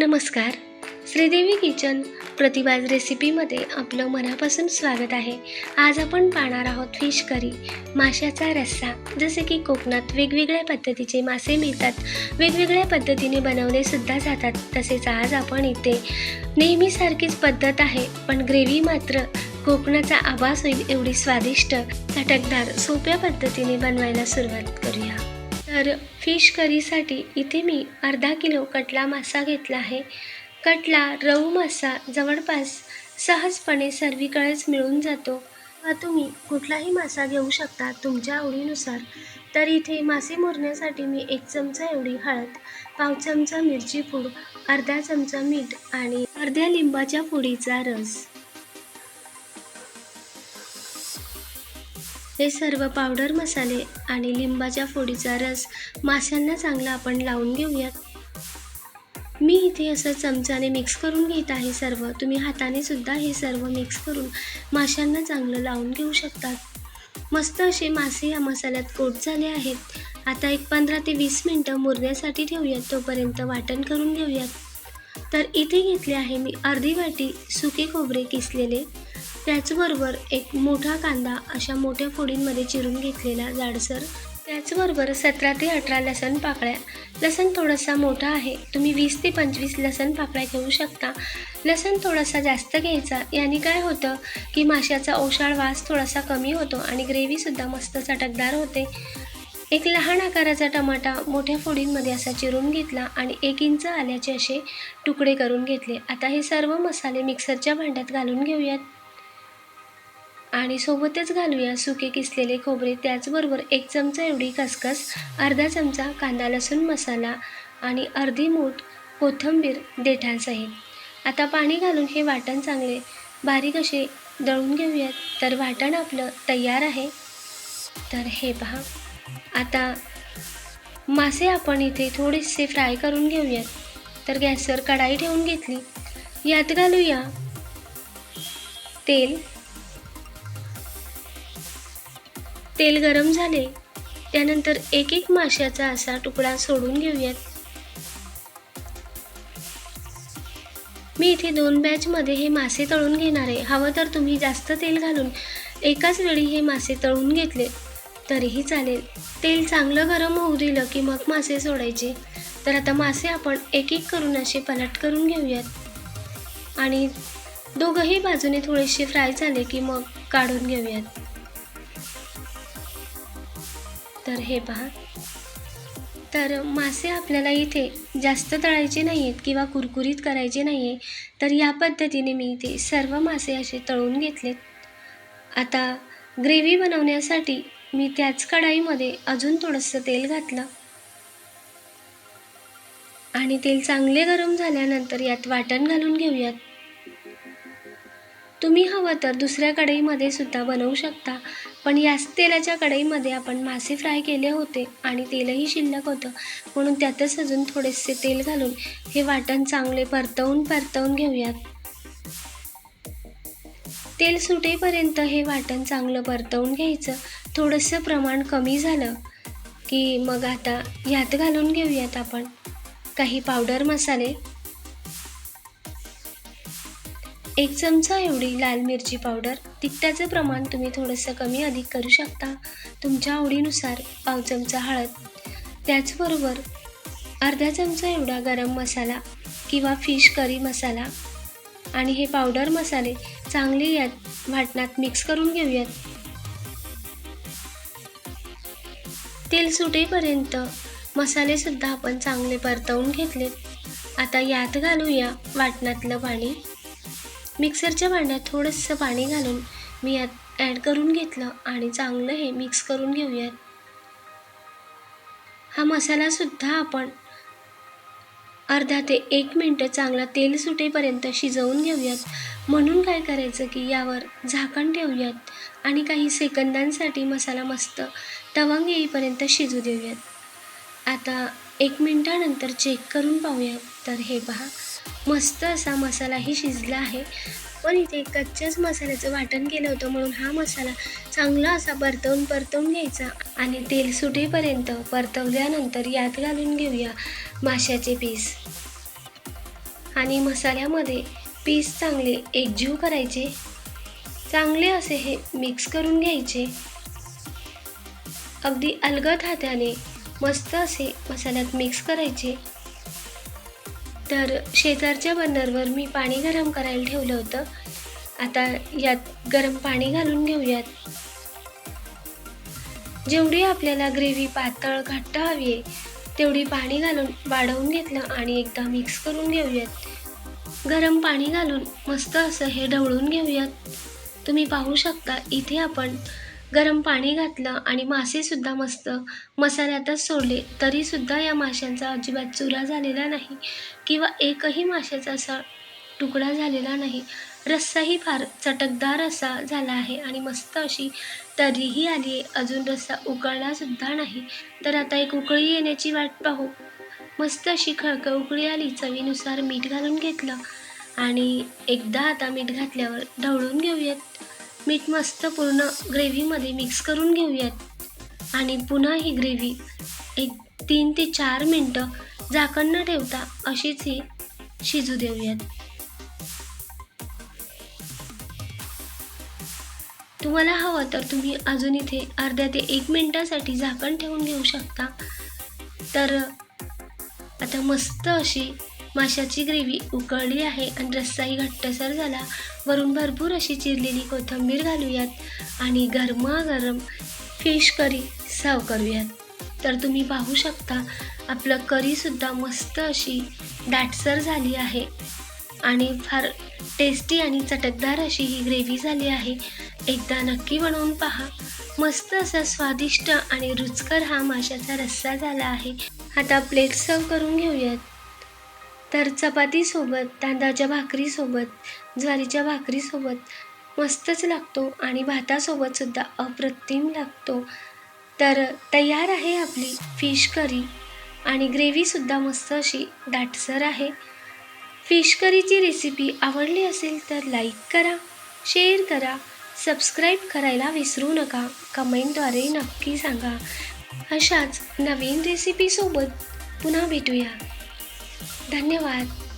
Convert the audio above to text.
नमस्कार. श्रीदेवी किचन प्रतिभाज रेसिपीमध्ये आपलं मनापासून स्वागत आहे. आज आपण पाहणार आहोत फिश करी माशाचा रस्सा जसे की कोकणात वेगवेगळ्या पद्धतीचे मासे मिळतात. वेगवेगळ्या पद्धतीने बनवले सुद्धा जातात. तसेच आज आपण इथे नेहमीसारखीच पद्धत आहे पण ग्रेव्ही मात्र कोकणाचा आवाज होईल एवढी स्वादिष्ट चटकदार सोप्या पद्धतीने बनवायला सुरुवात करूया. तर फिश करीसाठी इथे मी अर्धा किलो कटला मासा घेतला आहे. कटला रहू मासा जवळपास सहजपणे सर्वीकडेच मिळून जातो. तुम्ही कुठलाही मासा घेऊ शकता तुमच्या आवडीनुसार. तर इथे मासे मोरण्यासाठी मी एक चमचा एवढी हळद पाव चमचा मिरची पूड अर्धा चमचा मीठ आणि अर्ध्या लिंबाच्या पुडीचा रस. हे सर्व पावडर मसाले आणि लिंबाच्या फोडीचा रस माशांना चांगला आपण लावून घेऊयात. मी इथे असं चमचाने मिक्स करून घेत आहे सर्व. तुम्ही हाताने सुद्धा हे सर्व मिक्स करून माशांना चांगलं लावून घेऊ शकतात. मस्त असे मासे या मसाल्यात कोट झाले आहेत. आता एक पंधरा ते वीस मिनटं मुरण्यासाठी ठेवूयात. तोपर्यंत वाटण करून घेऊयात. तर इथे घेतले आहे मी अर्धी वाटी सुके खोबरे किसलेले. त्याचबरोबर एक मोठा कांदा अशा मोठ्या फोडींमध्ये चिरून घेतलेला जाडसर त्याचबरोबर सतरा ते अठरा लसण पाकळ्या. लसण थोडासा मोठा आहे. तुम्ही वीस ते पंचवीस लसण पाकळ्या घेऊ शकता. लसण थोडासा जास्त घ्यायचा. याने काय होतं की माशाचा ओशाळ वास थोडासा कमी होतो आणि ग्रेव्हीसुद्धा मस्त चटकदार होते. एक लहान आकाराचा टमाटा मोठ्या फोडींमध्ये असा चिरून घेतला आणि एक इंच आल्याचे असे तुकडे करून घेतले. आता हे सर्व मसाले मिक्सरच्या भांड्यात घालून घेऊयात. आणि सोबतच घालूया सुके किसलेले खोबरे. त्याचबरोबर एक चमचा एवढी खसखस अर्धा चमचा कांदा लसूण मसाला आणि अर्धी मूठ कोथिंबीर देठांसहित. आता पाणी घालून हे वाटण चांगले बारीक असे दळून घेऊयात. तर वाटण आपलं तयार आहे. तर हे पहा. आता मासे आपण इथे थोडेसे फ्राय करून घेऊयात. तर गॅसवर कढाई ठेवून घेतली. यात घालूया तेल तेल गरम झाले. त्यानंतर एक एक माशाचा असा तुकडा सोडून घेऊयात. मी इथे दोन बॅचमध्ये हे मासे तळून घेणार आहे. हवं तर तुम्ही जास्त तेल घालून एकाच वेळी हे मासे तळून घेतले तरीही चालेल. तेल चांगलं गरम होऊ दिलं की मग मासे सोडायचे. तर आता मासे आपण एक एक करून असे पलट करून घेऊयात. आणि दोघंही बाजूने थोडेसे फ्राय झाले की मग काढून घेऊयात. तर हे पहा. तर मासे आपल्याला इथे जास्त तळायचे नाही आहेत किंवा कुरकुरीत करायचे नाही आहे तर या पद्धतीने मी इथे सर्व मासे असे तळून घेतलेत. आता ग्रेव्ही बनवण्यासाठी मी त्याच कढाईमध्ये अजून थोडंसं तेल घातलं. आणि तेल चांगले गरम झाल्यानंतर यात वाटण घालून घेऊयात. तुम्ही हवं तर दुसऱ्या कढईमध्ये सुद्धा बनवू शकता. पण याच तेलाच्या कढईमध्ये आपण मासे फ्राय केले होते आणि तेलही शिल्लक होतं. म्हणून त्यातच अजून थोडेसे तेल घालून हे वाटण चांगले परतवून परतवून घेऊयात. तेल सुटेपर्यंत हे वाटण चांगलं परतवून घ्यायचं. थोडंसं प्रमाण कमी झालं की मग आता ह्यात घालून घेऊयात आपण. काही पावडर मसाले. एक चमचा एवढी लाल मिरची पावडर. तिखटाचं प्रमाण तुम्ही थोडंसं कमी अधिक करू शकता. तुमच्या आवडीनुसार पाव चमचा हळद. त्याचबरोबर अर्धा चमचा एवढा गरम मसाला किंवा फिश करी मसाला आणि हे पावडर मसाले चांगले यात वाटणात मिक्स करून घेऊयात. तेल सुटेपर्यंत मसालेसुद्धा आपण चांगले परतवून घेतलेत. आता यात घालूया वाटणातलं पाणी. मिक्सरच्या भांड्यात थोडंसं पाणी घालून मी यात ॲड करून घेतलं आणि चांगलं हे मिक्स करून घेऊयात. हा मसालासुद्धा आपण अर्धा ते एक मिनटं चांगला तेल सुटेपर्यंत शिजवून घेऊयात. म्हणून काय करायचं की यावर झाकण ठेवूयात आणि काही सेकंदांसाठी मसाला मस्त तवंग येईपर्यंत शिजू देऊयात. आता एक मिनटानंतर चेक करून पाहूयात. तर हे पहा. मस्त असा मसालाही शिजला आहे. पण इथे कच्च्याच मसाल्याचं वाटण केलं होतं म्हणून हा मसाला चांगला असा परतवून परतवून घ्यायचा आणि तेल सुटेपर्यंत परतवल्यानंतर यात घालून घेऊया माशाचे पीस. आणि मसाल्यामध्ये पीस चांगले एकजीव करायचे. चांगले असे हे मिक्स करून घ्यायचे. अगदी अलगद हाताने मस्त असे मसाल्यात मिक्स करायचे. तर शेजारच्या बर्नरवर मी पाणी गरम करायला ठेवलं होतं. आता यात गरम पाणी घालून घेऊयात. जेवढी आपल्याला ग्रेव्ही पातळ घट्ट हवी आहे तेवढी पाणी घालून वाढवून घेतलं आणि एकदा मिक्स करून घेऊयात. गरम पाणी घालून मस्त असं हे ढवळून घेऊयात. तुम्ही पाहू शकता इथे आपण गरम पाणी घातलं आणि मासेसुद्धा मस्त मसाल्यातच सोडले. तरीसुद्धा या माशांचा अजिबात चुरा झालेला नाही किंवा एकही माशाचा असा तुकडा झालेला नाही. रस्साही फार चटकदार असा झाला आहे आणि मस्त अशी तरीही आली आहे. अजून रस्सा उकळलासुद्धा नाही. तर आता एक उकळी येण्याची वाट पाहू. मस्त अशी खळखळ उकळी आली. चवीनुसार मीठ घालून घेतलं आणि एकदा आता मीठ घातल्यावर ढवळून घेऊयात. मीठ मस्त पूर्ण ग्रेव्हीमध्ये मिक्स करून घेऊयात. आणि पुन्हा ही ग्रेव्ही एक तीन ते चार मिनटं झाकण न ठेवता अशीच ही शिजू देऊयात. तुम्हाला हवं तर तुम्ही अजून इथे अर्ध्या ते एक मिनटासाठी झाकण ठेवून घेऊ शकता. तर आता मस्त अशी माशाची ग्रेव्ही उकळली आहे आणि रस्साही घट्टसर झाला. वरून भरपूर अशी चिरलेली कोथिंबीर घालूयात आणि गरमागरम फिश करी सर्व करूयात. तर तुम्ही पाहू शकता आपलं करीसुद्धा मस्त अशी दाटसर झाली आहे आणि फार टेस्टी आणि चटकदार अशी ही ग्रेव्ही झाली आहे. एकदा नक्की बनवून पहा. मस्त असा स्वादिष्ट आणि रुचकर हा माशाचा रस्सा झाला आहे. आता प्लेट सर्व करून घेऊयात. तर चपातीसोबत तांदळाच्या भाकरीसोबत ज्वारीच्या भाकरीसोबत मस्तच लागतो आणि भातासोबतसुद्धा अप्रतिम लागतो. तर तयार आहे आपली फिश करी आणि ग्रेव्हीसुद्धा मस्त अशी दाटसर आहे. फिश करीची रेसिपी आवडली असेल तर लाईक करा शेअर करा सबस्क्राईब करायला विसरू नका कमेंटद्वारे नक्की सांगा. अशाच नवीन रेसिपीसोबत पुन्हा भेटूया. धन्यवाद.